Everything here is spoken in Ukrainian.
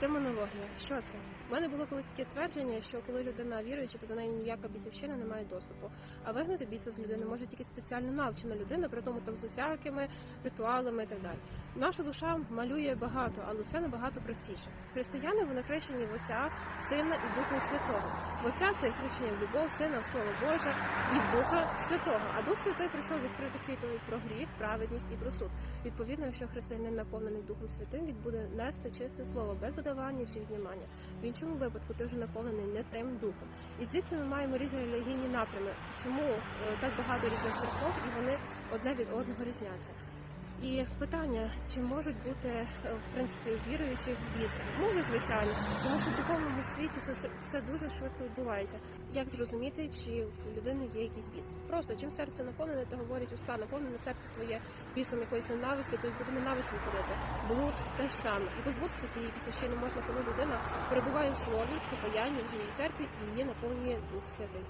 Демонологія. Що це? У мене було колись таке твердження, що коли людина віруюча, то до неї ніяка бісівщина не має доступу. А вигнати біса з людини може тільки спеціально навчена людина, при тому там з усякими ритуалами і так далі. Наша душа малює багато, але все набагато простіше. Християни вони хрещені в Отця, Сина і Духа Святого. Отця це хрещення в любов, сина, в Слово Боже і в Духа Святого. А Дух Святий прийшов відкрити світові про гріх, праведність і про суд. Відповідно, якщо християнин наповнений Духом Святим, він буде нести чисте слово без додавання чи віднімання. В іншому випадку ти вже наповнений не тим духом. І звідси ми маємо різні релігійні напрями. Чому е, так багато різних церков і вони одне від одного різняться? І питання, чи можуть бути е, в принципі віруючих біси? Може, звичайно, тому що в духовному світі це все- дуже швидко відбувається. Як зрозуміти, чи в людини є якийсь біс? Просто чим серце наповнене, то говорять уста, наповнене серце твоє бісом якоїсь ненависті, то й буде ненависть виходити. Блуд те ж саме. І позбутися цієї бісовщини можна, коли людина перебуває в слові, покаянні в живій церкві і її наповнює Дух Святий.